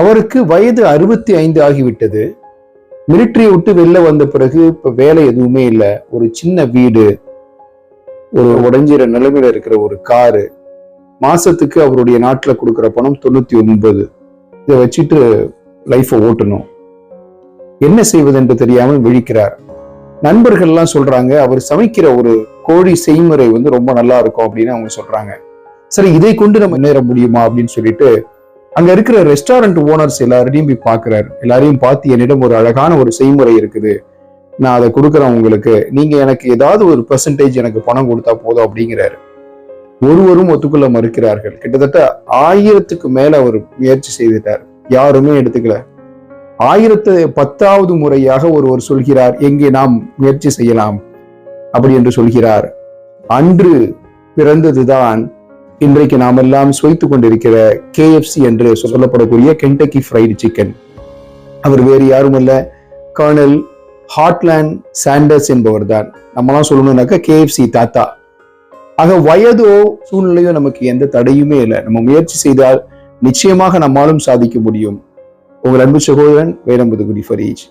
அவருக்கு வயது அறுபத்தி ஐந்து ஆகிவிட்டது. மிலிட்ரியை விட்டு வெளில வந்த பிறகு இப்ப வேலை எதுவுமே இல்லை. ஒரு சின்ன வீடு ஒரு உடஞ்சிற நிலைமையில இருக்கிற ஒரு காரு. மாசத்துக்கு அவருடைய நாட்டுல கொடுக்கிற பணம் தொண்ணூத்தி ஒன்பது. இதை வச்சுட்டு லைஃபை ஓட்டணும். என்ன செய்வது என்று தெரியாமல் விழிக்கிறார். நண்பர்கள்லாம் சொல்றாங்க அவர் சமைக்கிற ஒரு கோழி செய்முறை வந்து ரொம்ப நல்லா இருக்கும் அப்படின்னு அவங்க சொல்றாங்க. சரி இதை கொண்டு நம்ம முன்னேற முடியுமா அப்படின்னு சொல்லிட்டு அங்க இருக்கிற ரெஸ்டாரண்ட் ஓனர்ஸ் எல்லாரையும் போய் பாக்குறாரு எல்லாரையும் பார்த்து என்னிடம் ஒரு அழகான ஒரு செய்முறை இருக்குது. நான் அதை கொடுக்குறேன் உங்களுக்கு. நீங்க எனக்கு ஏதாவது ஒரு பெர்சன்டேஜ் எனக்கு பணம் கொடுத்தா போதும் அப்படிங்கிறாரு. ஒருவரும் ஒத்துக்குள்ள மறுக்கிறார்கள். கிட்டத்தட்ட ஆயிரத்துக்கு மேல அவர் முயற்சி செய்துட்டார். யாருமே எடுத்துக்கல. ஆயிரத்து பத்தாவது முறையாக ஒருவர் சொல்கிறார் எங்கே நாம் முயற்சி செய்யலாம்? அப்படி என்று சொல்கிறார். அன்று பிறந்ததுதான் இன்றைக்கு நாம் எல்லாம் சுவைத்துக் கொண்டிருக்கிற கேஎஃப்சி என்று சொல்லப்படக்கூடிய கென்டக்கி ஃப்ரைடு சிக்கன் அவர் வேறு யாரும் அல்ல கர்னல் ஹாட்லேண்ட் சாண்டர்ஸ் என்பவர் தான் நம்மலாம் சொல்லணும்னாக்கா கேஎஃப்சி தாத்தா. ஆக வயதோ சூழ்நிலையோ நமக்கு எந்த தடையுமே இல்லை. நம்ம முயற்சி செய்தால் நிச்சயமாக நம்மாலும் சாதிக்க முடியும். உங்கள் அன்பு சகோதரன் வேலம்புதுகுடி ஃபரீஜ்.